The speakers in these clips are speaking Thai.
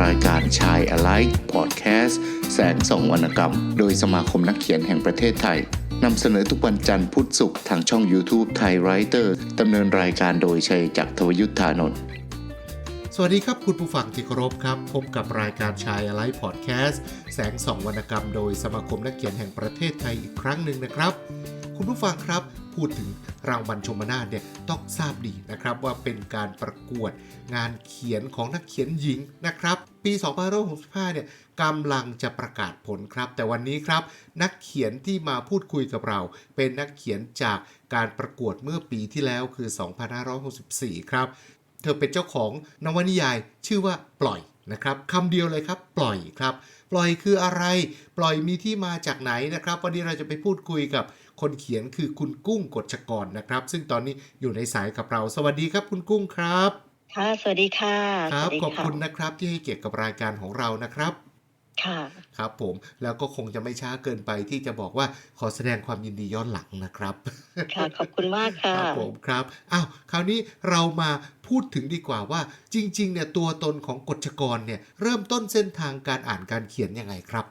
รายการชาย Alike Podcast แสงส่องวรรณกรรม โดยสมาคมนักเขียนแห่งประเทศไทยนำเสนอทุกวันจันทร์พุธศุกร์ทางช่อง YouTube ไทยไรเตอร์ดำเนินรายการโดยชัยจักรทวยุทธานนท์สวัสดีครับคุณผู้ฟังที่เคารพครับ พบกับรายการชายอะไรพอดแคสต์แสงส่องวรรณกรรม โดยสมาคมนักเขียนแห่งประเทศไทยอีกครั้งหนึ่งนะครับ คุณผู้ฟังครับ พูดถึงรางวัลชมนาทเนี่ยต้องทราบดีนะครับว่าเป็นการประกวดงานเขียนของนักเขียนหญิงนะครับ ปี2565เนี่ยกำลังจะประกาศผลครับ แต่วันนี้ครับ นักเขียนที่มาพูดคุยกับเรา เป็นนักเขียนจากการประกวดเมื่อปีที่แล้วคือ 2564 ครับ เธอเป็นเจ้าของนวนิยายชื่อว่าปล่อยนะครับคำเดียวเลยครับปล่อยครับ ปล่อยคืออะไร ปล่อยมีที่มาจากไหนนะครับ วันนี้เราจะไปพูดคุยกับ คนเขียนคือคุณกุ้งกฎชกรนะครับ ซึ่งตอนนี้อยู่ในสายกับเรา สวัสดีครับคุณกุ้งครับ ค่ะ สวัสดีค่ะครับสวัสดีขอบคุณนะครับที่ให้เกียรติกับรายการของเรานะครับค่ะครับผมแล้วก็คงจะไม่ช้าเกินไปที่จะบอกว่าขอแสดงความยินดีย้อนหลังนะครับค่ะขอบคุณมากคค่ะรับผมครับอ้าวคราวนี้เรามาพูดถึงดีกว่าว่า จริง ๆ เนี่ยตัวตนของกฎชกรเนี่ยเริ่มต้นเส้นทางการอ่านการเขียนยังไงครับ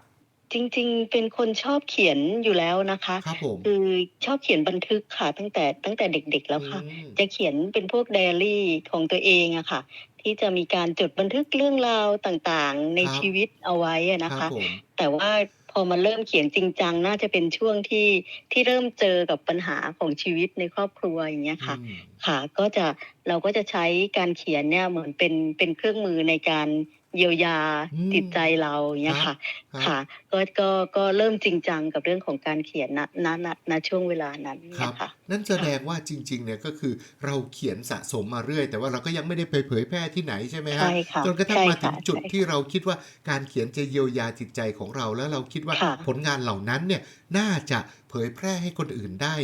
จริง ๆ เป็นคนชอบเขียนอยู่แล้วนะคะ ครับผม คือชอบเขียนบันทึกค่ะ ตั้งแต่ตั้งแต่เด็ก ๆ แล้วค่ะอืมจะเขียนเป็นพวกไดอารี่ของตัวเองอะค่ะ ที่จะมีการจดบันทึกเรื่องราวต่างๆ ในครับ ชีวิตเอาไว้อะนะครัคะบผม แต่ว่าพอมาเริ่มเขียนจริงจังน่าจะเป็นช่วงที่ที่เริ่มเจอกับปัญหาของชีวิตในครอบครัวอย่างเงี้ยค่ะอืมค่ะ ก็จะเราก็จะใช้การเขียนเนี่ยเหมือนเป็นเป็นเครื่องมือในการ เยียวยาอืมจิตใจเราอย่างเงี้ยค่ะครับค่ะ ก็ก็ก็เริ่มจริงจังกับเรื่องของการเขียนณณณณช่วงเวลานั้นคเนี่รัยบค่ะนั่นแสดงว่าจริง ๆ เนี่ยก็คือเราเขียนสะสมมาเรื่อย แต่ว่าเราก็ยังไม่ได้ไปเผยแพร่ที่ไหนใช่ไหมฮะใช่ค่ะจนกระทั่งใช่มาถึงค่ะจุดใช่ค่ะที่เราคิดว่าการเขียนจะเยียวยาจิตใจของเราแล้วเราคิดว่าค่ะผลงานเหล่านั้นเนี่ยน่าจะเผยแพร่ให้คนอื่นได้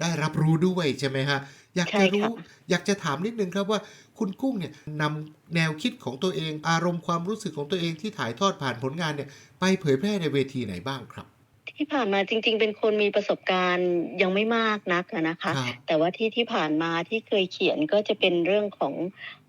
ได้รับรู้ด้วยใช่ไหมฮะ อยากใช่จะรู้ค่ะอยากจะถามนิดนึงครับว่าคุณกุ้งเนี่ยนำแนวคิดของตัวเอง อารมณ์ความรู้สึกของตัวเองที่ถ่ายทอดผ่านผลงานเนี่ยไปเผยแพร่ในเวทีไหนบ้างครับที่ผ่านมาจริง ๆ เป็นคนมีประสบการณ์ยังไม่มากนักอะนะคะครับแต่ว่าที่ที่ผ่านมาที่เคยเขียนก็จะเป็นเรื่องของ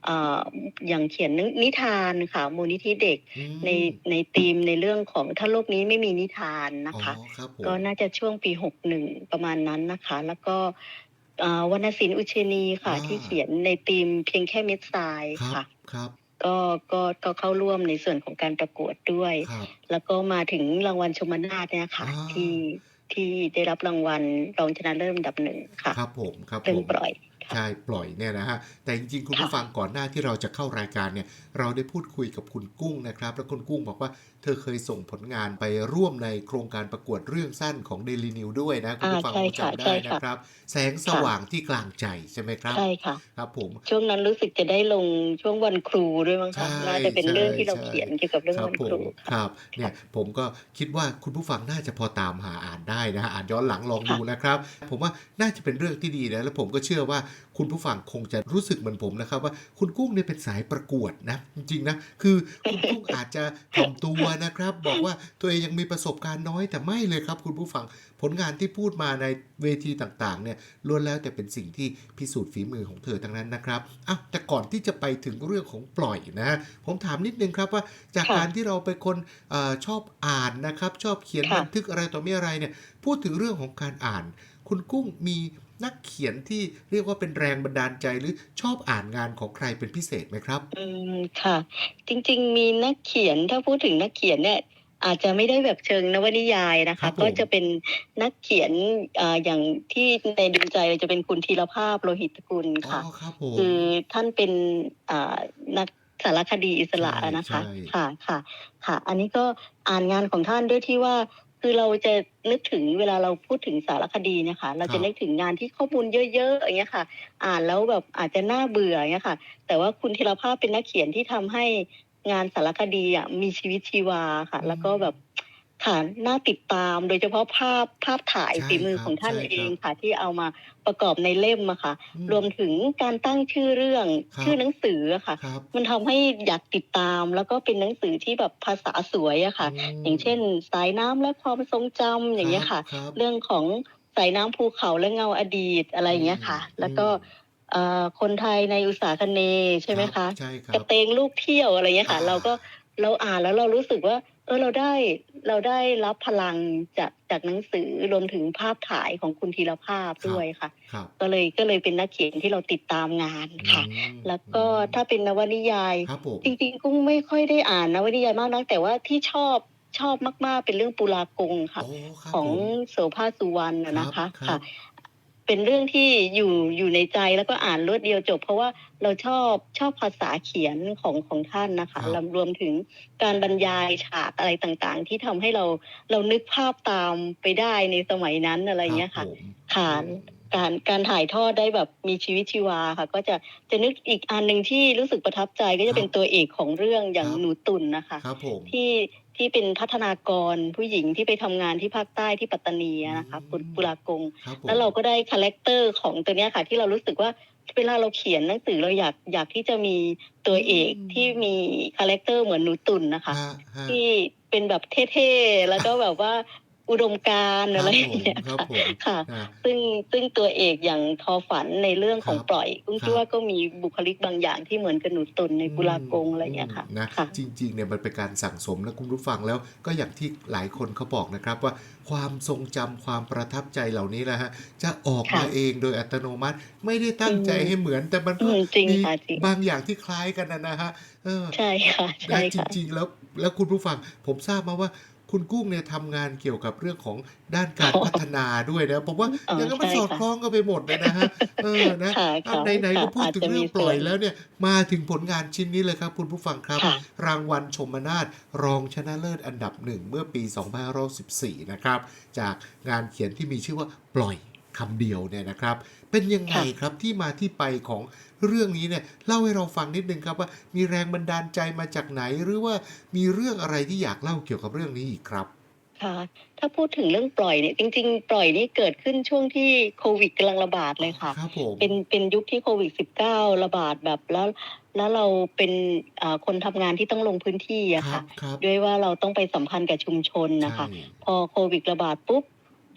เอ่ออย่างเขียนนิทานค่ะมูลนิธิเด็กอืมในในธีมในเรื่องของถ้าโลกนี้ไม่มีนิทานนะคะอ๋อครับผมก็น่าจะช่วงปีหกหนึ่งประมาณนั้นนะคะ แล้วก็เอ่อวรรณศิลป์อุเชนีค่ะ อ่า ที่เขียนในธีมเพียงแค่เม็ดทรายครับค่ะ ครับก็ก็ก็เข้าร่วมในส่วนของการประกวดด้วย ครับ แล้วก็มาถึงรางวัลชมนาทเนี่ยค่ะ อ่า ที่ที่ได้รับรางวัลรองชนะเลิศอันดับหนึ่งค่ะครับผมครับผเรื่องม ปล่อยค่ะใช่ปล่อยเนี่ยนะฮะแต่จริงๆคุณค่ะผู้ฟังก่อนหน้าที่เราจะเข้ารายการเนี่ยเราได้พูดคุยกับคุณกุ้งนะครับ แล้วคุณกุ้งบอกว่าเธอเคยส่งผลงานไปร่วมในโครงการประกวดเรื่องสั้นของ Daily New ด้วยนะ คุณผู้ฟังอ่าคงใช่ค่ะจำได้ใช่ค่ะนะครับ แสงสว่างที่กลางใจใช่ไหมครับใช่ค่ะครับผมช่วงนั้นรู้สึกจะได้ลงช่วงวันครูด้วยมั้งใช่คะน่าจะเป็นเรื่องที่เราใช่เขียนเกี่ยวกับเรื่องครัวันผครูมครับเนี่ยผมก็คิดว่าคุณผู้ฟังน่าจะพอตามหาอ่านได้นะฮะอ่านย้อนหลังลองดูนะครับ ผมว่าน่าจะเป็นเรื่องที่ดีนะแล้วผมก็เชื่อว่า คุณผู้ฟังคงจะรู้สึกเหมือนผมนะครับ ว่าคุณกุ้งเนี่ยเป็นสายประกวดนะจริงๆนะคือคุณกุ้งอาจจะถ่อมตัวนะครับ บอกว่าตัวเองยังมีประสบการณ์น้อยแต่ไม่เลยครับ คุณผู้ฟังผลงานที่พูดมาในเวทีต่างๆเนี่ยล้วนแล้วแต่เป็นสิ่งที่พิสูจน์ฝีมือของเธอทั้งนั้นนะครับอ้าวแต่ก่อนที่จะไปถึงเรื่องของปล่อยนะฮะผมถามนิดนึงครับว่าจากค่ะการที่เราเป็นคนเออชอบอ่านนะครับ ชอบเขียนค่ะบันทึกอะไรต่อมีอะไรเนี่ยพูดถึงเรื่องของการอ่าน คุณกุ้งมี นักเขียนที่เรียกว่าเป็นแรงบันดาลใจหรือชอบอ่านงานของใครเป็นพิเศษไหมครับ อืมค่ะ จริงๆ มีนักเขียนถ้าพูดถึงนักเขียนเนี่ยอาจจะไม่ได้แบบเชิงนวนิยายนะครัคะ บผม ก็จะเป็นนักเขียนอ่าอย่างที่ในดวงใจเราจะเป็นคุณธีรภาพโลหิตกุลอ๋ค่ะ อครับผม คือท่านเป็นอ่านักสารคดีอิสระใช่นะคะ ใช่ ค่ะค่ะค่ะ อันนี้ก็อ่านงานของท่านด้วยที่ว่า คือเราจะนึกถึงเวลาเราพูดถึงสารคดีเนี่ยค่ะ เราจะนึกถึงงานที่ข้อมูลเยอะๆอย่างเงี้ยค่ะ อ่านแล้วแบบอาจจะน่าเบื่ออย่างเงี้ยค่ะ แต่ว่าคุณธีรภาพเป็นนักเขียนที่ทำให้งานสารคดีอะมีชีวิตชีวาค่ะ แล้วก็แบบ ค่ะน่าติดตามโดยเฉพาะภาพภาพถ่ายใช่ฝีมือครับของท่านใช่ครับเองค่ะ ที่เอามาประกอบในเล่มอะค่ะ อืรวมถึงการตั้งชื่อเรื่องครับ ชื่อหนังสืออะค่ะ ครับมันทำให้อยากติดตาม แล้วก็เป็นหนังสือที่แบบภาษาสวยอะค่ะ มอย่างเช่น สายน้ำและความทรงจำอย่างเงี้ยค่ะรับ เรื่องของสายน้ำภูเขาและเงาอดีตอะไรอย่างเงี้ยค่ะ อืม แล้วก็เอ่อคนไทยในอุตสาคเนย์ใช่ไหมครัคะบใช่ครักระบ เตงลูกเที่ยวอะไรเงี้ยค่ะ อ่า เราก็เราอ่านแล้วเรารู้สึกว่า เออเราได้เราได้รับพลังจากจากหนังสือรวมถึงภาพถ่ายของคุณธีรภาพด้วยค่ะครับก็เลยก็เลยเป็นนักเขียนที่เราติดตามงานค่ะอืมแล้วก็ถ้าเป็นนวนิยายครับผมจริงๆกุ้งไม่ค่อยได้อ่านนวนิยายมากนัก แต่ว่าที่ชอบชอบมาก ๆ เป็นเรื่องปุลากงค่ะโอ้ครับของผมโสภาสุวรรณน่ะนะคะครับค่ะ เป็นเรื่องที่อยู่อยู่ในใจแล้วก็อ่านรวดเดียวจบ เพราะว่าเราชอบชอบภาษาเขียนของของท่านนะคะครับรวมรวมถึงการบรรยายฉากอะไรต่างๆ ที่ทำให้เราเรานึกภาพตามไปได้ในสมัยนั้นอะไรเงี้ยค่ะรับผมค่ะการการถ่ายทอดได้แบบมีชีวิตชีวาค่ะ ก็จะจะนึกอีกอันหนึ่งที่รู้สึกประทับใจก็จะเป็นตัวเอกของเรื่องอย่างหนูตุ่นนะคะครับผมที่ ที่เป็นพัฒนากรผู้หญิงที่ไปทำงานที่ภาคใต้ที่ปัตตานีอะนะคะอืมปุปุรากง ครับผม แล้วเราก็ได้คาแรคเตอร์ของตัวเนี้ยค่ะ ที่เรารู้สึกว่าเวลาเราเขียนหนังสือเราอยากอยากที่จะมีตัวเอกที่มีคาแรคเตอร์เหมือนหนูตุ่นนะคะ ฮะฮะ ที่เป็นแบบเท่ๆ แล้วก็แบบว่า อุดมการณ์คอะไรรับอผย่างมเงี้ยครับค่ะผมค่ะนะซึ่งซึ่งตัวเอกอย่างทอฝันในเรื่องของครับปล่อยกุ้งครับคิดว่าก็มีบุคลิกบางอย่างที่เหมือนกับหนูตุนในปุรากงอะไรอย่างเงี้ยค่ะมนะค่ะจริงๆเนี่ยมันเป็นการสั่งสมนะคุณผู้ฟังแล้วก็อย่างที่หลายคนเขาบอกนะครับว่าความทรงจำความประทับใจเหล่านี้แหละฮะจะออกมาค่ะเองโดยอัตโนมัติ ไม่ได้ตั้งใจอืมให้เหมือน แต่มันก็อืมจริงมีค่ะจริงบางอย่างที่คล้ายกันนะนะฮะเออใช่ค่ะใช่นะจค่ะริงๆแล้วแล้วคุณผู้ฟังผมทราบมาว่า คุณกุ้งเนี่ยทำงานเกี่ยวกับเรื่องของด้านการอ๋อพัฒนาด้วยนะผมว่าอ๋ออย่างนั้นมันใช่สอดค่ะคล้องกันไปหมดเลยนะฮะเออนะค่ะอะค่ะไหนๆก็ค่ะพูดถึงอาจจะเรื่องมีปล่อยส่วนแล้วเนี่ยมาถึงผลงานชิ้นนี้เลยครับ คุณผู้ฟังครับค่ะรางวัลชมนาทรองชนะเลิศอันดับหนึ่งเมื่อปี 2514 นะครับ จากงานเขียนที่มีชื่อว่าปล่อยคำเดียวเนี่ยนะครับ เป็นยังไงค่ะครับที่มาที่ไปของเรื่องนี้เนี่ยเล่าให้เราฟังนิดนึงครับว่ามีแรงบันดาลใจมาจากไหน หรือว่ามีเรื่องอะไรที่อยากเล่าเกี่ยวกับเรื่องนี้อีกครับค่ะถ้าพูดถึงเรื่องปล่อยเนี่ยจริง ๆ ปล่อยนี่เกิดขึ้นช่วงที่โควิดกำลังระบาดเลยค่ะครับผมเป็นเป็นยุคที่โควิด -19 ระบาดแบบแล้วแล้วเราเป็นอ่าคนทำงานที่ต้องลงพื้นที่อะครัค่ะบครับด้วยว่าเราต้องไปสัมพันธ์กับชุมชนนะคะใช่พอโควิดระบาดปุ๊บ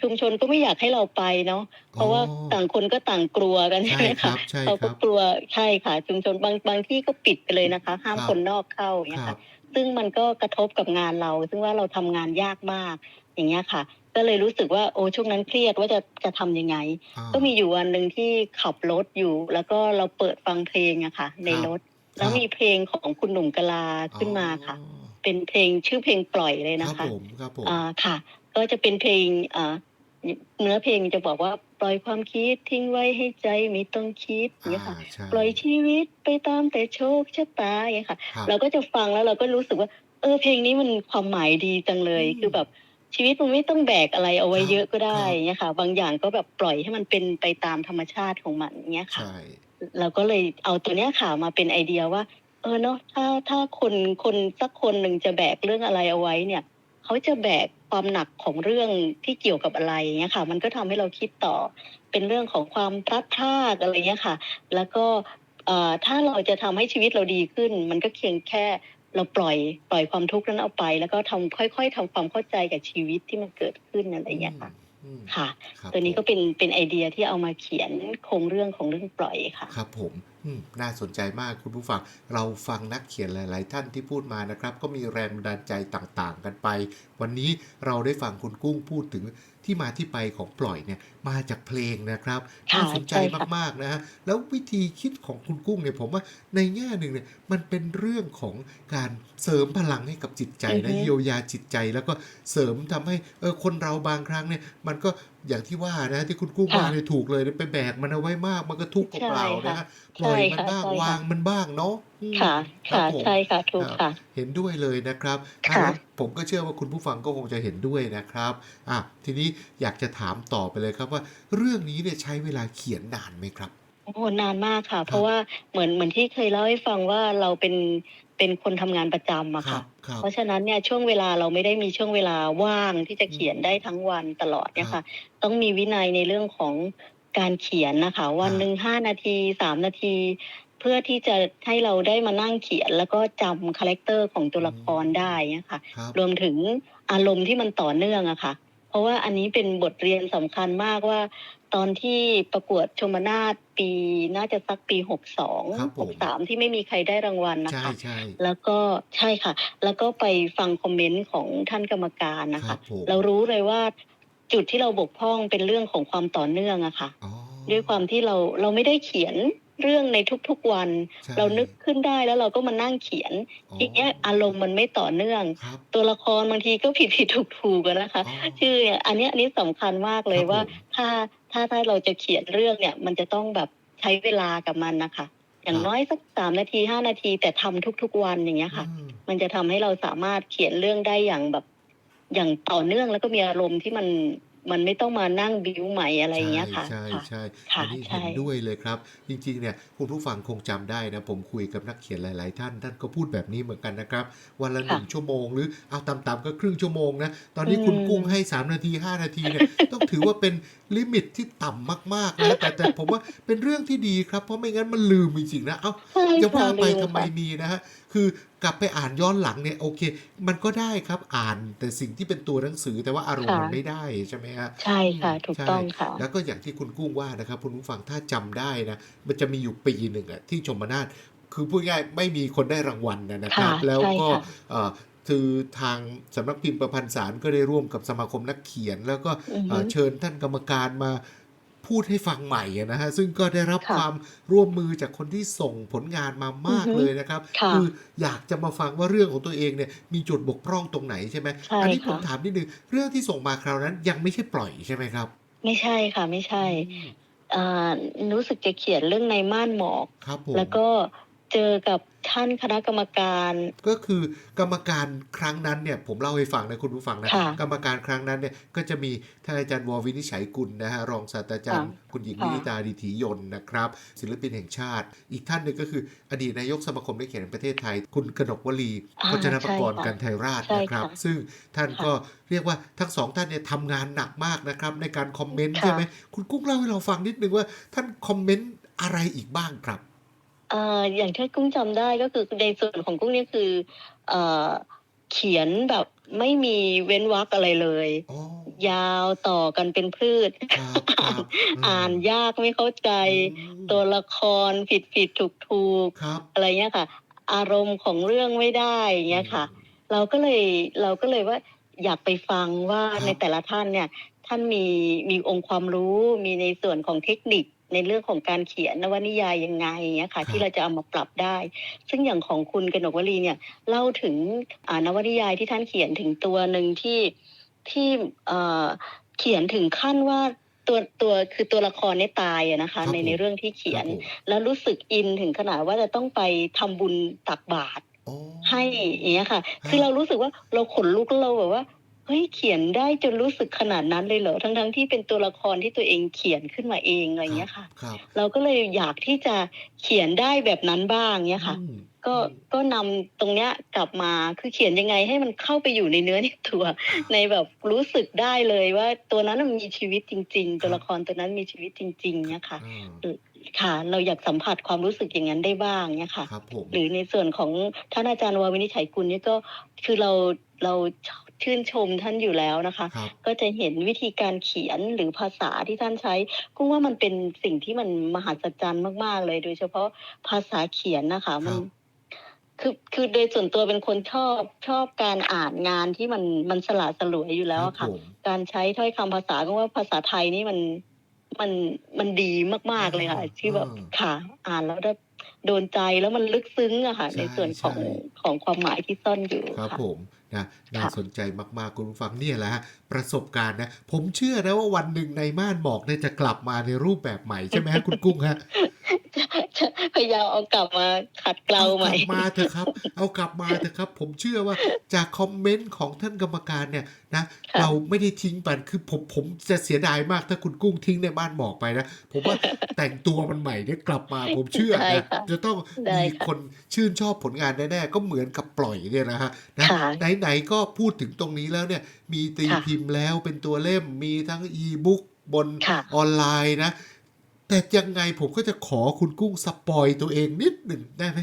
ชุมชนก็ไม่อยากให้เราไปเนาะเพราะว่าอ๋อต่างคนก็ต่างกลัวกันใช่ใช่ไหมครัคะบใช่เขาคก็รับกลัวใช่ค่ะ ชุมชนบางบางที่ก็ปิดไปเลยนะคะ ห้ามครับคนนอกเข้าอย่างคเงี้ยรัค่ะบซึ่งมันก็กระทบกับงานเรา ซึ่งว่าเราทำงานยากมาก อย่างเงี้ยค่ะ ก็เลยรู้สึกว่าโอ้ช่วงนั้นเครียดว่าจะจะทำยังไงอ่าก็มีอยู่วันหนึ่งที่ขับรถอยู่ แล้วก็เราเปิดฟังเพลงอะค่ะ ในรถ แล้วมีเพลงของคุณหนุ่มกะลาขึ้นมาค่ะอ๋อเป็นเพลงชื่อเพลงปล่อยเลยคนะรับคะผมครับผมอ่าค่ะ ก็จะเป็นเพลงอ่า เนื้อเพลงจะบอกว่าปล่อยความคิดทิ้งไว้ให้ใจไม่ต้องคิดอย่างเงี้ยค่ะ อ่าใช่ปล่อยชีวิตไปตามแต่โชคชะตาอย่างเงี้ยค่ะ ครับ เราก็จะฟังแล้วเราก็รู้สึกว่า เออเพลงนี้มันความหมายดีจังเลย อืม คือแบบชีวิตมันไม่ต้องแบกอะไรเอาไว้ครับเยอะก็ได้ครับอย่างเงี้ยค่ะ บางอย่างก็แบบปล่อยให้มันเป็นไปตามธรรมชาติของมันอย่างเงี้ยค่ะ ใช่ เราก็เลยเอาตัวเนี้ยค่ะมาเป็นไอเดียว่า เออเนาะถ้าถ้าคนคนสักคนหนึ่งจะแบกเรื่องอะไรเอาไว้เนี่ย เขาจะแบก ความหนักของเรื่องที่เกี่ยวกับอะไรอย่างเงี้ยค่ะ มันก็ทำให้เราคิดต่อเป็นเรื่องของความพลัดพรากอะไรเงี้ยค่ะ แล้วก็เอ่อถ้าเราจะทำให้ชีวิตเราดีขึ้น มันก็เพียงแค่เราปล่อยปล่อยความทุกข์นั้นเอาไป แล้วก็ทำค่อย ๆทำความเข้าใจกับชีวิตที่มันเกิดขึ้นอะไรเงี้ยค่ะอืมค่ะครับตัวนี้ก็ผมเป็นเป็นไอเดียที่เอามาเขียนโครงเรื่องของเรื่องปล่อยค่ะ ครับผมอืม น่าสนใจมากคุณผู้ฟัง เราฟังนักเขียนหลาย ๆ ท่านที่พูดมานะครับ ก็มีแรงบันดาลใจต่าง ๆ กันไป วันนี้เราได้ฟังคุณกุ้งพูดถึงที่มาที่ไปของปล่อยเนี่ยมาจากเพลงนะครับค่ะน่าสนใจใช่ค่ะมากๆนะฮะแล้ววิธีคิดของคุณกุ้งเนี่ยผมว่าในแง่หนึ่งเนี่ยมันเป็นเรื่องของการเสริมพลังให้กับจิตใจนะเยียวยาจิตใจ แล้วก็เสริมทำให้เออคนเราบางครั้งเนี่ยมันก็อย่างที่ว่านะ ที่คุณกุ้งค่ะว่าเนี่ยถูกเลยไปแบกมันเอาไว้มาก มันก็ทุกข์เปล่าๆนะฮะปล่อยมันบ้างใช่ค่ะวางมันบ้างเนาะอืมค่ะรับค่ะผมใช่ค่ะถูกค่ะ เห็นด้วยเลยนะครับค่ะอะแล้วผมก็เชื่อว่าคุณผู้ฟังก็คงจะเห็นด้วยนะครับอะทีนี้อยากจะถามต่อไปเลยครับว่า เรื่องนี้เนี่ยใช้เวลาเขียนนานไหมครับโอ้โหนานมากค่ะ เพราะว่าเหมือนเหมือนที่เคยเล่าให้ฟังว่าเราเป็น เป็นคนทำงานประจำอะครัค่ะบครับเพราะฉะนั้นเนี่ยช่วงเวลาเราไม่ได้มีช่วงเวลาว่างที่จะเขียนได้ทั้งวันตลอดเนี่ยครัค่ะบต้องมีวินัยในเรื่องของการเขียนนะคะ วันหนึ่งห้านาทีสามนาที เพื่อที่จะให้เราได้มานั่งเขียน แล้วก็จำคาแรคเตอร์ของตัวละครได้เนี่ยค่ะ ครับ รวมถึงอารมณ์ที่มันต่อเนื่องอะค่ะ เพราะว่าอันนี้เป็นบทเรียนสำคัญมากว่า ตอนที่ประกวดชมนาทปีน่าจะสักปีหกสองครับผหมกสามที่ไม่มีใครได้รางวัลนะใช่คะ ใช่แล้วก็ใช่ค่ะ แล้วก็ไปฟังคอมเมนต์ของท่านกรรมการนะครัคะ บผมเรารู้เลยว่าจุดที่เราบกพร่องเป็นเรื่องของความต่อเนื่องอะค่ะ อ๋อด้วยความที่เราเราไม่ได้เขียน เรื่องในทุกๆวัน ใช่เรานึกขึ้นได้แล้วเราก็มานั่งเขียนอ๋อทีเนี้ยอารมณ์มันไม่ต่อเนื่อง ครับ ตัวละครบางทีก็ผิดผิดถูกถูกๆอะนะคะ อ๋อชื่อเนี่ยอันเนี้ยอันนี้สำคัญมากเลยครับว่า ผม ถ้าถ้าถ้าเราจะเขียนเรื่องเนี่ย มันจะต้องแบบใช้เวลากับมันนะคะ อย่างครับ น้อยสักสามนาทีห้านาทีแต่ทำทุกๆวันอย่างเงี้ยค่ะ อืมมันจะทำให้เราสามารถเขียนเรื่องได้อย่างแบบ อย่างต่อเนื่องแล้วก็มีอารมณ์ที่มัน มันไม่ต้องมานั่งบิ้วใหม่อะไรอย่างเงี้ยค่ะ ใช่ค่ะใช่ค่ะอันนี้ใช่เห็นด้วยเลยครับ จริงๆเนี่ยคุณผู้ฟังคงจำได้นะ ผมคุยกับนักเขียนหลายๆ ท่านท่านก็พูดแบบนี้เหมือนกันนะครับ วันละหค่ะนึ่งชั่วโมงหรือเอาต่ำๆก็ครึ่งชั่วโมงนะ ตอนนี้อืมคุณกุ้งให้ 3 นาที 5 นาทีเนี่ยต้องถือว่าเป็นลิมิตที่ต่ำมากๆนะแต่แต่ผมว่าเป็นเรื่องที่ดีครับ เพราะไม่งั้นมันลืมจริงๆนะ เอ้าใช่จะค่ะว่าไปลืมทำไมค่ะมีนะฮะ คือกลับไปอ่านย้อนหลังเนี่ยโอเค มันก็ได้ครับอ่านแต่สิ่งที่เป็นตัวหนังสือแต่ว่าอารมณ์ค่ะมันไม่ได้ใช่ไหมฮะใช่ค่ะถูกใช่ต้องค่ะ แล้วก็อย่างที่คุณกุ้งว่านะครับคุณผู้ฟังถ้าจำได้นะมันจะมีอยู่ปีหนึ่งอะที่ชมนาทคือพูดง่ายๆไม่มีคนได้รางวัลนะนะครับค่ะแล้วก็ใช่ค่ะเอ่อคือทางสำนักพิมพ์ประพันธ์สารก็ได้ร่วมกับสมาคมนักเขียน แล้วก็อือฮึเอ่อเชิญท่านกรรมการมา พูดให้ฟังใหม่อะนะฮะซึ่งก็ได้รับค่ะความร่วมมือจากคนที่ส่งผลงานมามากอือฮึเลยนะครับค่ะออยากจะมาฟังว่าเรื่องของตัวเองเนี่ยมีจุดบกพร่องตรงไหนใช่ไหมใช่อันี้ผมค่ะถามนิดนึงเรื่องที่ส่งมาคราวนั้นยังไม่ใช่ปล่อยใช่ไหมครับ ไม่ใช่ค่ะไม่ใช่อืมอ่ารู้สึกจะเขียนเรื่องในม่านหมอกครับผมแล้วก็ เจอกับท่านคณะกรรมการ ก็คือกรรมการครั้งนั้นเนี่ยผมเล่าให้ฟังนะคุณผู้ฟังนะค่ะกรรมการครั้งนั้นเนี่ยก็จะมีท่านอาจารย์ววินิจฉัยกุลนะฮะรองศาสตราจารย์ค่ะคุณหญิงค่ะวินิตาดิถียนต์นะครับ ศิลปินแห่งชาติ อีกท่านหนึ่งก็คืออดีตนายกสมาคมนักเขียนแห่งประเทศไทย คุณกนกวลีอ่าพจนประกรณ์ใช่ค่ะกันไทยราชใช่นะครับค่ะซึ่งท่านค่ะก็เรียกว่าทั้งสองท่านเนี่ยทำงานหนักมากนะครับในการคอมเมนต์ค่ะใช่ไหมคุณกุ้งเล่าให้เราฟังนิดนึงว่าท่านคอมเมนต์อะไรอีกบ้างครับ เอ่ออย่างที่กุ้งจำได้ก็คือในส่วนของกุ้งเนี่ยคือเอ่อเขียนแบบไม่มีเว้นวรรคอะไรเลย อ๋อยาวต่อกันเป็นพืช ครับครับมอ่านยากไม่เข้าใจ อืมตัวละครผิดผิดถูกถูกครับอะไรเงี้ยค่ะ อารมณ์ของเรื่องไม่ได้อย่างเงี้ยค่ะเราก็เลยเราก็เลยว่าอยากไปฟังว่าครับในแต่ละท่านเนี่ยท่านมีมีองค์ความรู้มีในส่วนของเทคนิค ในเรื่องของการเขียนนวนิยายยังไงเงี้ยค่ะ ที่เราจะเอามาปรับได้ ซึ่งอย่างของคุณกนกวลีเนี่ยเล่าถึงอ่านวนิยายที่ท่านเขียนถึงตัวหนึ่งที่ที่เอ่อเขียนถึงขั้นว่าตัวตัวคือตัวละครเนี่ยตายอะนะคะ ในในเรื่องที่เขียนครับผมแล้วรู้สึกอินถึงขนาดว่าจะต้องไปทำบุญตักบาตรอ๋อให้อย่างเงี้ยค่ะฮะคือเรารู้สึกว่าเราขนลุกแล้วเราแบบว่าเฮ้ยเขียนได้จนรู้สึกขนาดนั้นเลยเหรอทั้งทั้งๆที่เป็นตัวละครที่ตัวเองเขียนขึ้นมาเองอะไรอย่างเงี้ยค่ะครับเราก็เลยอยากที่จะเขียนได้แบบนั้นบ้างเนี้ยค่ะอืมก็อืมก็นำตรงเนี้ยกลับมาคือเขียนยังไงให้มันเข้าไปอยู่ในเนื้อในตัวในแบบรู้สึกได้เลยว่าตัวนั้นมันมีชีวิตจริง ๆ ตัวละครตัวนั้นมีชีวิตจริงๆเนี่ยค่ะอ่าค่ะ เราอยากสัมผัสความรู้สึกอย่างนั้นได้บ้างเนี่ยค่ะครับผมหรือในส่วนของท่านอาจารย์วาวินิจฉัยกุลนี่ก็คือเราเรา ชื่นชมท่านอยู่แล้วนะคะครับก็จะเห็นวิธีการเขียนหรือภาษาที่ท่านใช้กุ้งว่ามันเป็นสิ่งที่มันมหัศจรรย์มาก ๆ เลย โดยเฉพาะภาษาเขียนนะคะมันคือคือโดยส่วนตัวเป็นคนชอบชอบการอ่านงานที่มันมันสละสลวยอยู่แล้วอะครัค่ะบผมการใช้ถ้อยคำภาษาก็ว่าภาษาไทยนี่มันมันมันดีมากๆเลยค่ะที่แบบค่ะ อ่านแล้วได้โดนใจแล้วมันลึกซึ้งอะค่ะ ในส่วนของของความหมายที่ซ่อนอยู่ครับค่ะผม นะน่าค่ะสนใจมากๆ คุณผู้ฟังเนี่ยแหละฮะประสบการณ์นะ ผมเชื่อนะว่าวันหนึ่งในม่านหมอกเนี่ยจะกลับมาในรูปแบบใหม่ใช่ไหมฮะคุณกุ้งฮะพ ยายามเอากลับมาขัดเกลาเอาใหกม่ลับมาเถอะครับ เอากลับมาเถอะครับ ผมเชื่อว่าจากคอมเมนต์ของท่านกรรมการเนี่ยนะค่ะเราไม่ได้ทิ้งไปคือผมผมจะเสียดายมากถ้าคุณกุ้งทิ้งในบ้านหมอกไปนะผมว่าแต่งตัวมันใหม่เนี่ยกลับมาผมเชื่อได้นะค่ะจะต้องได้มีค่ะคนชื่นชอบผลงานแน่ๆก็เหมือนกับปล่อยเนี่ยนะฮะนะค่ะไหนๆก็พูดถึงตรงนี้แล้วเนี่ย มีตีค่ะพิมพ์แล้วเป็นตัวเล่มมีทั้งอีบุ๊กบนค่ะออนไลน์นะ แต่ยังไงผมก็จะขอคุณกุ้งสปอยตัวเองนิดหนึ่งได้ไหม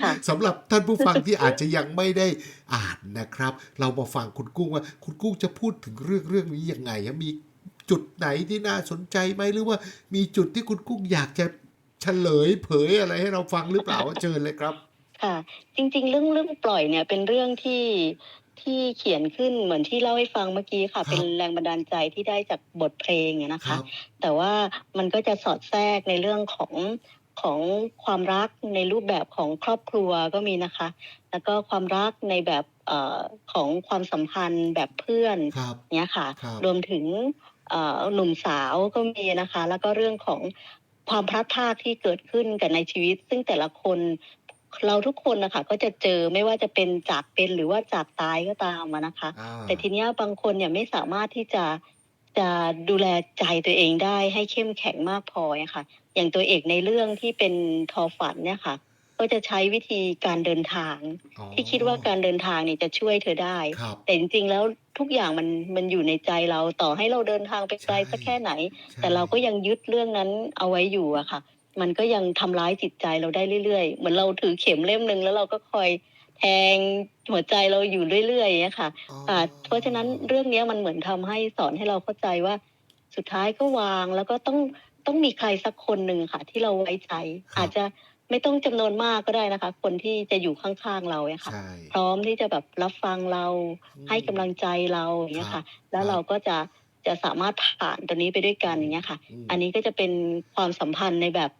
ค่ะสำหรับท่านผู้ฟังที่อาจจะยังไม่ได้อ่านนะครับ เรามาฟังคุณกุ้งว่า คุณกุ้งจะพูดถึงเรื่องเรื่องนี้ยังไงอะมีจุดไหนที่น่าสนใจไหมหรือว่ามีจุดที่คุณกุ้งอยากจะเฉลยเผยอะไรให้เราฟังหรือเปล่าเชิญเลยครับค่ะจริง ๆ เรื่องเรื่องปล่อยเนี่ยเป็นเรื่องที่ ที่เขียนขึ้นเหมือนที่เล่าให้ฟังเมื่อกี้ค่ะครับเป็นแรงบันดาลใจที่ได้จากบทเพลงอะนะครัคะ บ แต่ว่ามันก็จะสอดแทรกในเรื่องของของความรักในรูปแบบของครอบครัวก็มีนะคะ แล้วก็ความรักในแบบเอ่อของความสัมพันธ์แบบเพื่อนครับ เนี้ยค่ะ ครับ รวมถึงเอ่อหนุ่มสาวก็มีนะคะ แล้วก็เรื่องของความพลัดพรากที่เกิดขึ้นกับในชีวิต ซึ่งแต่ละคน เราทุกคนนะคะก็จะเจอไม่ว่าจะเป็นจากเป็นหรือว่าจากตายก็ตามอะนะคะ อ่าแต่ทีเนี้ยบางคนเนี่ยไม่สามารถที่จะจะดูแลใจตัวเองได้ให้เข้มแข็งมากพออะค่ะ อย่างตัวเอกในเรื่องที่เป็นทอฝันเนี่ยค่ะ ก็จะใช้วิธีการเดินทาง อ๋อที่คิดว่าการเดินทางเนี่ยจะช่วยเธอได้ ครับแต่จริงๆแล้วทุกอย่างมันมันอยู่ในใจเราต่อให้เราเดินทางไปไกลใช่สักแค่ไหน ใช่แต่เราก็ยังยึดเรื่องนั้นเอาไว้อยู่อะค่ะ มันก็ยังทำร้ายจิตใจเราได้เรื่อยๆ เหมือนเราถือเข็มเล่มหนึ่งแล้วเราก็คอยแทงหัวใจเราอยู่เรื่อยๆอย่างเงี้ยค่ะอ๋ออ่าเพราะฉะนั้นเรื่องเนี้ยมันเหมือนทำให้สอนให้เราเข้าใจว่าสุดท้ายก็วางแล้วก็ต้องต้องมีใครสักคนหนึ่งค่ะ ที่เราไว้ใจ อาจจะไม่ต้องจำนวนมากก็ได้นะคะ คนที่จะอยู่ข้างๆเราเนี่ยค่ะใช่พร้อมที่จะแบบรับฟังเราอืมให้กำลังใจเราอย่างเงี้ยครัค่ะบแล้วครับเราก็จะจะสามารถผ่านตัวนี้ไปด้วยกันอย่างเงี้ยค่ะมอันนี้ก็จะเป็นความสัมพันธ์ในแบบ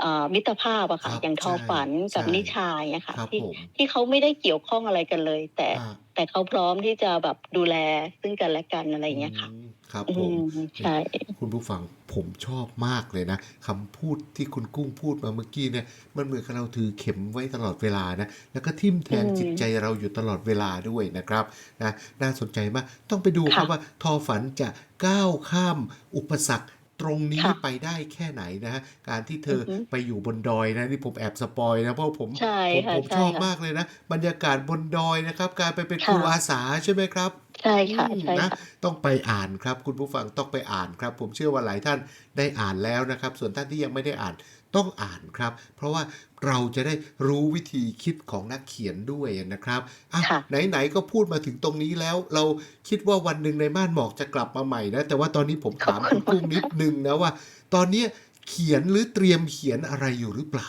เอ่อมิตรภาพอะค่ะครับอย่างทอฝันใช่กับใช่นิชาอย่างเงี้ยค่ะครับที่ผมที่เขาไม่ได้เกี่ยวข้องอะไรกันเลย แต่อ่าแต่เขาพร้อมที่จะแบบดูแลซึ่งกันและกันอะไรอย่างเงี้ยค่ะ อืมครับอืผม มใช่ คุณผู้ฟังผมชอบมากเลยนะคำพูดที่คุณกุ้งพูดมาเมื่อกี้เนี่ย มันเหมือนกับเราถือเข็มไว้ตลอดเวลานะแล้วก็ทิ่มแทงอืมจิตใจเราอยู่ตลอดเวลาด้วยนะครับนะน่าสนใจมากต้องไปดูครับค่ะว่าทอฝันจะก้าวข้ามอุปสรรค ตรงนี้ค่ะไปได้แค่ไหนนะฮะการที่เธอออฮึไปอยู่บนดอยนะนี่ผมแอบสปอยนะเพราะผมใช่ผมค่ะผมใช่ชอบค่ะมากเลยนะ บรรยากาศบนดอยนะครับ การไปเป็นค่ะครูอาสาใช่ไหมครับใช่ค่ะอืมใช่นะค่ะต้องไปอ่านครับ คุณผู้ฟังต้องไปอ่านครับ ผมเชื่อว่าหลายท่านได้อ่านแล้วนะครับ ส่วนท่านที่ยังไม่ได้อ่าน ต้องอ่านครับ เพราะว่าเราจะได้รู้วิธีคิดของนักเขียนด้วยนะครับอะค่ะไหนๆก็พูดมาถึงตรงนี้แล้ว เราคิดว่าวันหนึ่งในม่านหมอกจะกลับมาใหม่นะ แต่ว่าตอนนี้ผมถามขอบคุคุณณกุ้งนิดนึงนะว่า ตอนเนี้ยเขียนหรือเตรียมเขียนอะไรอยู่หรือเปล่า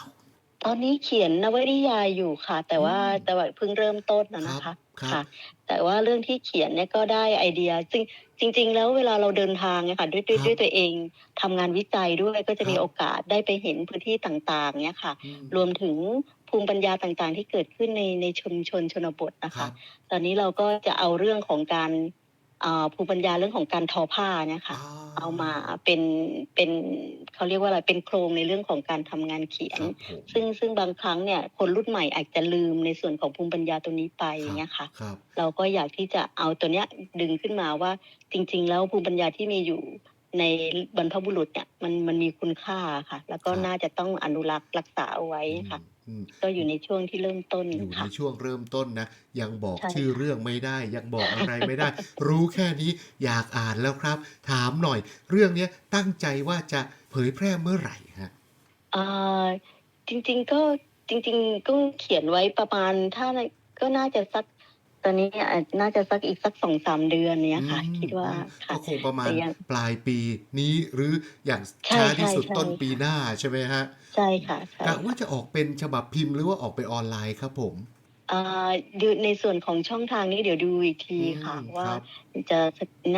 ตอนนี้เขียนนวนิยายอยู่ค่ะ แต่ว่าอืมแต่ว่าเพิ่งเริ่มต้นนะนะครัคะบครับค่ะ แต่ว่าเรื่องที่เขียนเนี่ยก็ได้ไอเดียซึ่งจริง ๆ แล้วเวลาเราเดินทางเนี่ยค่ะด้วยด้วยครับด้วยตัวเองทำงานวิจัยด้วยก็จะมีครับโอกาสได้ไปเห็นพื้นที่ต่างๆเนี่ยค่ะ อืม รวมถึงภูมิปัญญาต่างๆ ที่เกิดขึ้นในในชุมชนชนบทนะครัคะ บ ตอนนี้เราก็จะเอาเรื่องของการอ่า ภูมิปัญญาเรื่องของการทอผ้าเนี่ยค่ะ เอามาเป็นเป็นเขาเรียกว่าอะไรเป็นโครงในเรื่องของการทำงานเขียคนรับผมซึ่งซึ่งบางครั้งเนี่ยคนรุ่นใหม่อาจจะลืมในส่วนของภูมิปัญญาตัวนี้ไปครับอย่างเงี้ยค่ะครับเราก็อยากที่จะเอาตัวเนี้ยดึงขึ้นมาว่าจริง ๆ แล้วภูมิปัญญาที่มีอยู่ในบรรพบุรุษเนี่ยมันมันมีคุณค่าค่ะ แล้วก็ครับน่าจะต้องอนุรักษ์รักษาเอาไว้ค่ะอืม ก็อยู่ในช่วงที่เริ่มต้นอยู่ในค่ะช่วงเริ่มต้นนะ ยังบอกใช่ชื่อเรื่องไม่ได้ ยังบอกอะไรไม่ได้ รู้แค่นี้อยากอ่านแล้วครับ ถามหน่อย เรื่องเนี้ยตั้งใจว่าจะเผยแพร่เมื่อไหร่ฮะอ่าจริง ๆ ก็จริง ๆ ก็เขียนไว้ประมาณถ้าก็น่าจะสักต อนนี้อาจน่าจะสักอีกสักสองสามเดือนเนี้ยค่ะ อืมคิดว่าอืมค่ะ ก็คงประมาณแต่ยังปลายปีนี้หรืออย่างใช่ช้าที่สุดใช่ต้นใช่ปีหน้าใช่ไหมฮะใช่ค่ะใช่กะว่าจะออกเป็นฉบับพิมพ์หรือว่าออกไปออนไลน์ครับผม อ่าดูในส่วนของช่องทางนี้เดี๋ยวดูอีกทีค่ะ อืมว่าครับ จะ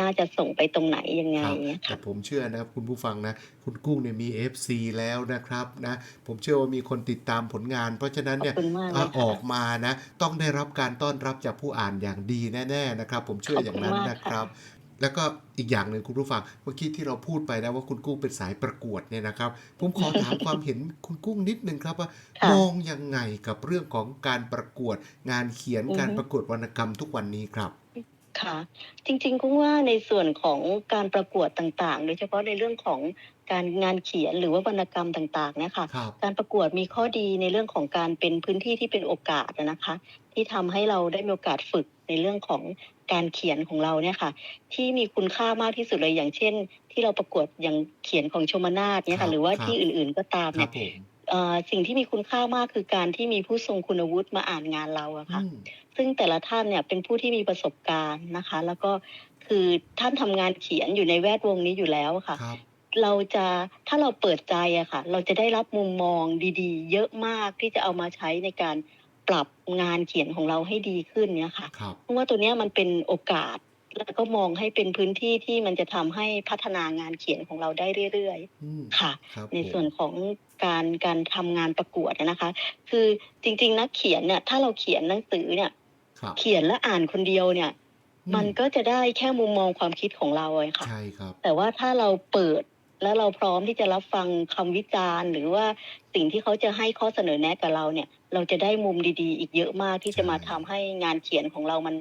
น่าจะส่งไปตรงไหนยังไงครับเนี่ยแต่ค่ะ ผมเชื่อนะครับคุณผู้ฟังนะ คุณกุ้งเนี่ยมี FC แล้วนะครับนะผมเชื่อว่ามีคนติดตามผลงาน เพราะฉะนั้นขอบเนี่ยคุณมากเลถ้ายอค่ะ อกมานะ ต้องได้รับการต้อนรับจากผู้อ่านอย่างดีแน่ ๆ นะครับ ผมเชื่ออย่างนั้นขอบคุณมากนะครับ แล้วก็อีกอย่างหนึ่งคุณผู้ฟังเมื่อกี้ที่เราพูดไปนะว่าคุณกุ้งเป็นสายประกวดเนี่ยนะครับ ผมขอถามความเห็นคุณกุ้งนิดนึงครับว่าค่ะมองยังไงกับเรื่องของการประกวดงานเขียนอือฮึการประกวดวรรณกรรมทุกวันนี้ครับ ค่ะจริงๆกุ้งว่าในส่วนของการประกวดต่างๆ โดยเฉพาะในเรื่องของการงานเขียนหรือว่าวรรณกรรมต่างๆเนี่ยค่ะ ครับการประกวดมีข้อดีในเรื่องของการเป็นพื้นที่ที่เป็นโอกาสนะคะ ที่ทำให้เราได้มีโอกาสฝึกในเรื่องของการเขียนของเราเนี่ยค่ะ ที่มีคุณค่ามากที่สุดเลยอย่างเช่น ที่เราประกวดอย่างเขียนของชมนาทเนี่ยครัค่ะบหรือว่าครับ ที่อื่นๆก็ตามคเนี่รัยบผมเอ่อ สิ่งที่มีคุณค่ามากคือการที่มีผู้ทรงคุณวุฒิมาอ่านงานเราอะค่ะอืมซึ่งแต่ละท่านเนี่ยเป็นผู้ที่มีประสบการณ์นะคะ แล้วก็เคคือท่านทำงานเขียนอยู่ในแวดวงนี้อยู่แล้วอะค่ะครับเราจะถ้าเราเปิดใจอะค่ะ เราจะได้รับมุมมองดีๆ เยอะมากที่จะเอามาใช้ในการปรับงานเขียนของเราให้ดีขึ้นเนี่ยค่ะครับเพราะว่าตัวเนี้ยมันเป็นโอกาส แล้วก็มองให้เป็นพื้นที่ที่มันจะทำให้พัฒนางานเขียนของเราได้เรื่อยอืมๆค่ะครับในผมส่วนของการการทำงานประกวดอะนะคะ คือจริง ๆ นักเขียนเนี่ยถ้าเราเขียนหนังสือเนี่ยครับเขียนและอ่านคนเดียวเนี่ยอืมันก็จะได้แค่มุมมองความคิดของเราเลยค่ะใช่ครับ แต่ว่าถ้าเราเปิดแล้วเราพร้อมที่จะรับฟังคำวิจารณ์ หรือว่าสิ่งที่เขาจะให้ข้อเสนอแนะกับเราเนี่ย เราจะได้มุมดีๆ อีกเยอะมากที่จะมาทำให้งานเขียนของเรามัน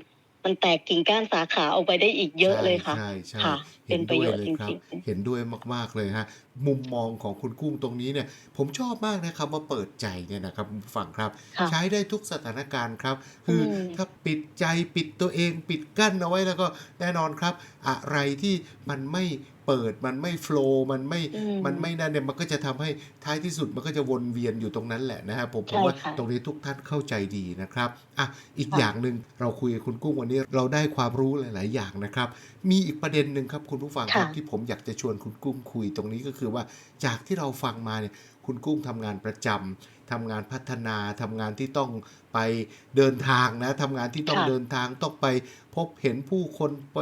มันแตกกิ่งก้านสาขาออกไปได้อีกเยอะเลยค่ะ ใช่ใช่ค่ะเห็นเป็นประด้วยโยชน์เลยครับจริงๆ เห็นด้วยมาก ๆ เลยฮะ มุมมองของคุณกุ้งตรงนี้เนี่ย ผมชอบมากนะครับว่าเปิดใจเนี่ยนะครับคุณฟังครับ ค่ะใช้ได้ทุกสถานการณ์ครับ คืออม ถ้าปิดใจปิดตัวเอง ปิดกั้นเอาไว้แล้วก็แน่นอนครับ อะไรที่มันไม่ เปิดมันไม่โฟล์มันไม่อืมมันไม่นั่นเนี่ยมันก็จะทำให้ท้ายที่สุดมันก็จะวนเวียนอยู่ตรงนั้นแหละนะครับผมผมใช่ว่าค่ะตรงนี้ทุกท่านเข้าใจดีนะครับอะอีกค่ะอย่างหนึ่งเราคุยกับคุณกุ้งวันนี้เราได้ความรู้หลาย ๆ อย่างนะครับ มีอีกประเด็นหนึ่งครับคุณผู้ฟังครับค่ะที่ผมอยากจะชวนคุณกุ้งคุยตรงนี้ก็คือว่าจากที่เราฟังมาเนี่ยคุณกุ้งทำงานประจำทำงานพัฒนาทำงานที่ต้องไปเดินทางนะทำงานที่ต้องค่ะเดินทางต้องไปพบเห็นผู้คนไป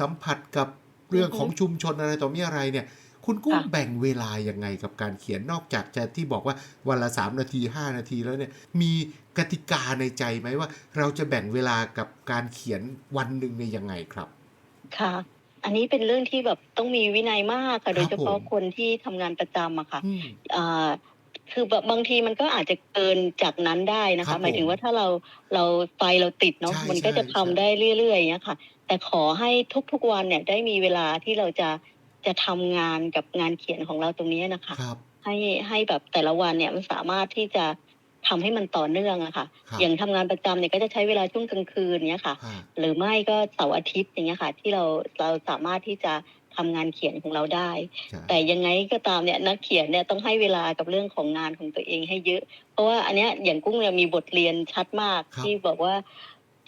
สัมผัสกับ เรื่องอือฮึของชุมชนอะไรต่อมีอะไรเนี่ย คุณกุ้งค่ะแบ่งเวลายังไงกับการเขียนนอกจากจะที่บอกว่าวันละ3นาที5นาทีแล้วเนี่ย มีกติกาในใจไหมว่า เราจะแบ่งเวลากับการเขียนวันหนึ่งในยยังไงครับ ค่ะ อันนี้เป็นเรื่องที่แบบต้องมีวินัยมากค่ะครับโดยเฉพาะผมคนที่ทำงานประจำอะค่ะอืมอ่า คือแบบบางทีมันก็อาจจะเกินจากนั้นได้นะครัคะบหมายถึงว่าถ้าเราเราไฟเราติดเนาะใช่มันก็จะใช่ ทำใช่ได้เรื่อยๆอย่างเงี้ยค่ะ แต่ขอให้ทุกๆวันเนี่ยได้มีเวลาที่เราจะจะทำงานกับงานเขียนของเราตรงนี้นะคะ ครับ ให้ให้แบบแต่ละวันเนี่ยมันสามารถที่จะทำให้มันต่อเนื่องอะค่ะ ครับอย่างทำงานประจำเนี่ยก็จะใช้เวลาช่วงกลางคืนเนี้ยค่ะอ่าหรือไม่ก็เสาร์อาทิตย์อย่างเงี้ยค่ะ ที่เราเราสามารถที่จะ ทำงานเขียนของเราได้ใช่แต่ยังไงก็ตามเนี่ยนักเขียนเนี่ยต้องให้เวลากับเรื่องของงานของตัวเองให้เยอะ เพราะว่าอันเนี้ยอย่างกุ้งเนี่ยมีบทเรียนชัดมากครับที่บอกว่า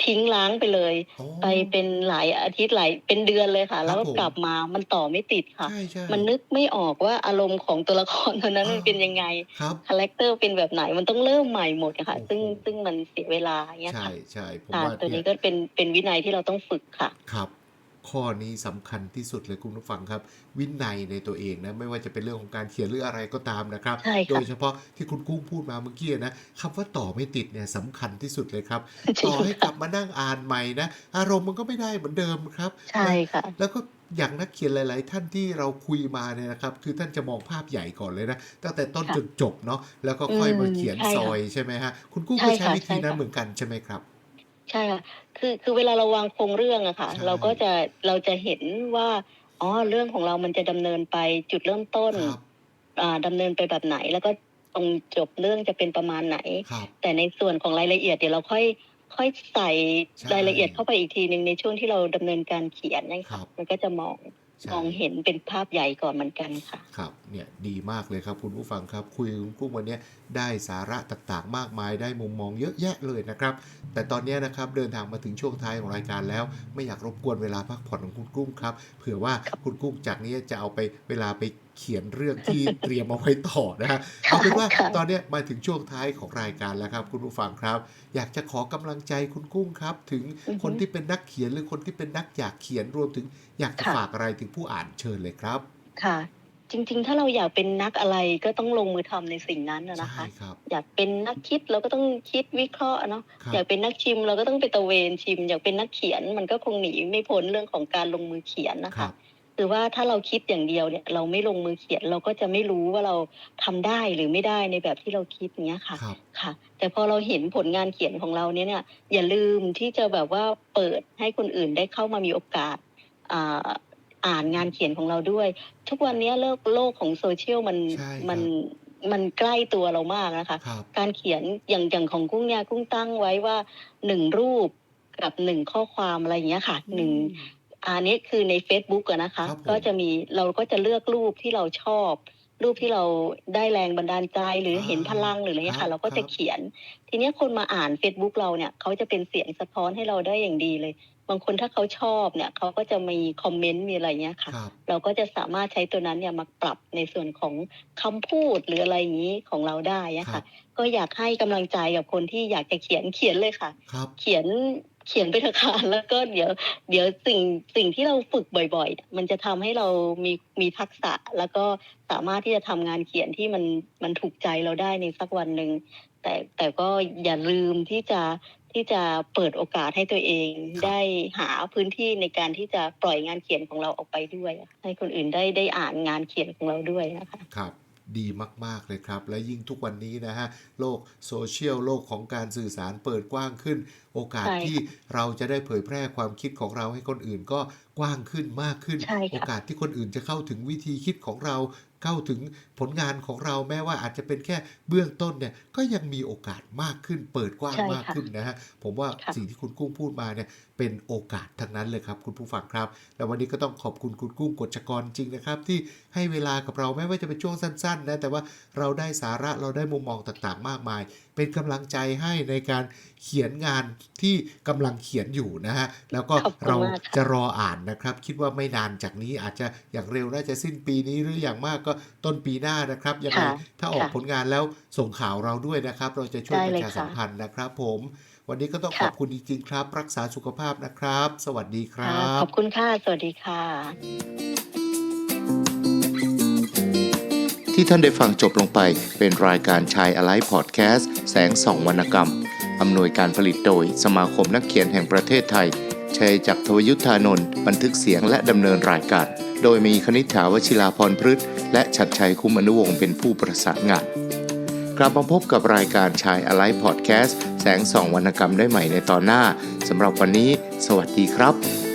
ทิ้งล้างไปเลยโอ้ไปเป็นหลายอาทิตย์หลายเป็นเดือนเลยค่ะครับแล้วก็ผมกลับมามันต่อไม่ติดค่ะใช่ใช่มันนึกไม่ออกว่าอารมณ์ของตัวละครตัวนั้นมันเป็นยังไงครับคาแรคเตอร์เป็นแบบไหนมันต้องเริ่มใหม่หมดอะค่ะโอ้โหซึ่งซึ่งมันเสียเวลาอย่างเงี้ยใช่ค่ะใช่ผมค่ะว่าตัวเนี่นี้ยก็เป็นเป็นวินัยที่เราต้องฝึกค่ะครับ ข้อนี้สำคัญที่สุดเลยคุณผู้ฟังครับ วินัยในตัวเองนะไม่ว่าจะเป็นเรื่องของการเขียนหรืออะไรก็ตามนะครับใช่ค่ะโดยเฉพาะที่คุณกุ้งพูดมาเมื่อกี้นะคำว่าต่อไม่ติดเนี่ยสำคัญที่สุดเลยครับจริต่งอให้กลับมานั่งอ่านใหม่นะอารมณ์มันก็ไม่ได้เหมือนเดิมครับใช่ค่ะแล้วก็อย่างนักเขียนหลาย ๆ ท่านที่เราคุยมาเนี่ยนะครับ คือท่านจะมองภาพใหญ่ก่อนเลยนะ ตั้งแต่ต้นค่ะจนจบเนาะแล้วก็ค่อยมาอืมเขียนใช่ค่ะซอยใช่ไหมฮะคุณกุ้งใช่ก็ใช้ค่ะวิธีนั้นใช่ค่ะเหมือนกันใช่ไหมครับ ใช่ค่ะคือคือเวลาเราวางโครงเรื่องอะค่ะ ใช่ เราก็จะเราจะเห็นว่าอ๋อเรื่องของเรามันจะดำเนินไปจุดเริ่มต้น ครับอ่าดำเนินไปแบบไหน แล้วก็ตรงจบเรื่องจะเป็นประมาณไหน ครับ แต่ในส่วนของรายละเอียดเดี๋ยวเราค่อย ค่อยใส่ใช่ รายละเอียดเข้าไปอีกทีหนึ่งในช่วงที่เราดำเนินการเขียนนะครัคะบมันก็จะมองใช่ มองเห็นเป็นภาพใหญ่ก่อนเหมือนกันค่ะ ครับเนี่ยดีมากเลยครับคุณผู้ฟังครับคุยกับคุณกุ้งวันนี้ได้สาระต่างๆ มากมายได้มุมมองเยอะแยะเลยนะครับ แต่ตอนนี้นะครับเดินทางมาถึงช่วงท้ายของรายการแล้ว ไม่อยากรบกวนเวลาพักผ่อนของคุณกุ้งครับเผื่อว่าคุณกุ้งจากนี้จะเอาไปเวลาไปเขียนเรื่องที่เตรียมเอาไว้ต่อนะฮะเอาเป็นว่าค่ะตอนนี้มาถึงช่วงท้ายของรายการแล้วครับ คุณผู้ฟังครับ อยากจะขอกำลังใจคุณกุ้งครับ ถึงอือฮึคนที่เป็นนักเขียนหรือคนที่เป็นนักอยากเขียนรวมถึงอยากจะค่ะฝากอะไรถึงผู้อ่านเชิญเลยครับ ค่ะ จริง ๆ ถ้าเราอยากเป็นนักอะไรก็ต้องลงมือทำในสิ่งนั้นนะนะคะใช่ครับอยากเป็นนักคิดเราก็ต้องคิดวิเคราะห์เนาะครับอยากเป็นนักชิมเราก็ต้องไปตระเวนชิม อยากเป็นนักเขียนมันก็คงหนีไม่พ้นเรื่องของการลงมือเขียนนะครัคะบ คือว่าถ้าเราคิดอย่างเดียวเนี่ย เราไม่ลงมือเขียนเราก็จะไม่รู้ว่าเราทำได้หรือไม่ได้ในแบบที่เราคิดอย่างเงี้ยค่ะครับค่ะ แต่พอเราเห็นผลงานเขียนของเราเนี่ยเนี่ยอย่าลืมที่จะแบบว่าเปิดให้คนอื่นได้เข้ามามีโอกาสอ่าอ่านงานเขียนของเราด้วย ทุกวันนี้โลกโลกของโซเชียลมันใช่ครับมันมันใกล้ตัวเรามากนะคะครับการเขียนอย่างอย่างของกุ้งเนี่ยกุ้งตั้งไว้ว่าหนึ่งรูปกับหนึ่งข้อความอะไรอย่างเงี้ยค่ะหนึ่ง อันนี้คือใน Facebook อะนะคะ ครับผม ก็จะมีเราก็จะเลือกรูปที่เราชอบ รูปที่เราได้แรงบันดาลใจหรือเห็นพลังหรืออะไรเงี้ยครัค่ะบเราก็จะเขียน ทีเนี้ยคนมาอ่าน Facebook เราเนี่ยเขาจะเป็นเสียงสะท้อนให้เราได้อย่างดีเลย บางคนถ้าเขาชอบเนี่ยเขาก็จะมีคอมเมนต์มีอะไรเงี้ยค่ะ ครับ เราก็จะสามารถใช้ตัวนั้นเนี่ยมาปรับในส่วนของคำพูดหรืออะไรอย่างนี้ของเราได้อะครัค่ะบก็อยากให้กำลังใจกับคนที่อยากจะเขียนเขียนเลยค่ะ ครับ เขียน เขียนไปเถอะค่ะแล้วก็เดี๋ยว เดี๋ยวสิ่งสิ่งที่เราฝึกบ่อยๆเนี่ยมันจะทำให้เรามีมีทักษะ แล้วก็สามารถที่จะทำงานเขียนที่มันมันถูกใจเราได้ในสักวันหนึ่งแต่แต่ก็อย่าลืมที่จะที่จะเปิดโอกาสให้ตัวเองครับได้หาพื้นที่ในการที่จะปล่อยงานเขียนของเราออกไปด้วย ให้คนอื่นได้ได้อ่านงานเขียนของเราด้วยนะคะครับ ดีมาก ๆ เลยครับ และยิ่งทุกวันนี้นะฮะ โลกโซเชียลโลกของการสื่อสารเปิดกว้างขึ้น โอกาสใช่ค่ะที่เราจะได้เผยแพร่ความคิดของเราให้คนอื่นก็กว้างขึ้นมากขึ้นใช่ค่ะโอกาสที่คนอื่นจะเข้าถึงวิธีคิดของเรา เข้าถึงผลงานของเราแม้ว่าอาจจะเป็นแค่เบื้องต้นเนี่ยก็ยังมีโอกาสมากขึ้น เปิดกว้างใช่ค่ะมากขึ้นนะฮะผมว่าค่ะสิ่งที่คุณกุ้งพูดมาเนี่ยเป็นโอกาสทั้งนั้นเลยครับ คุณผู้ฟังครับ แล้ววันนี้ก็ต้องขอบคุณคุณกุ้งกฎชกรจริงนะครับ ที่ให้เวลากับเราแม้ว่าจะเป็นช่วงสั้นๆนะแต่ว่าเราได้สาระเราได้มุมมองต่างๆ มากมายเป็นกำลังใจให้ในการเขียนงานที่กำลังเขียนอยู่นะฮะ แล้วก็ขอบคุณเรามากค่ะจะรออ่านนะครับ คิดว่าไม่นานจากนี้อาจจะอย่างเร็วน่าจะสิ้นปีนี้หรืออย่างมากก็ต้นปีหน้านะครับยังไงค่ะถ้าออกค่ะผลงานแล้วส่งข่าวเราด้วยนะครับ เราจะช่วยได้ประเลยชาค่ะสัมพันธ์นะครับ ผม วันนี้ก็ต้องค่ะขอบคุณจริงๆครับ รักษาสุขภาพนะครับ สวัสดีครัค่ะบขอบคุณค่ะ สวัสดีค่ะ ที่ท่านได้ฟังจบลงไปเป็นรายการชายอะไลพอดแคสต์แสงส่องวรรณกรรม อำนวยการผลิตโดยสมาคมนักเขียนแห่งประเทศไทย ชัยจักรทวยุทธานนท์บันทึกเสียงและดำเนินรายการ โดยมีคณิษฐาวชิลาพรพฤษและชัดชัยคุ้มอนุวงศ์เป็นผู้ประสานงาน กลับมาพบกับรายการชายอะไลพอดแคสต์แสงส่องวรรณกรรมได้ใหม่ในตอนหน้าสำหรับวันนี้ สวัสดีครับ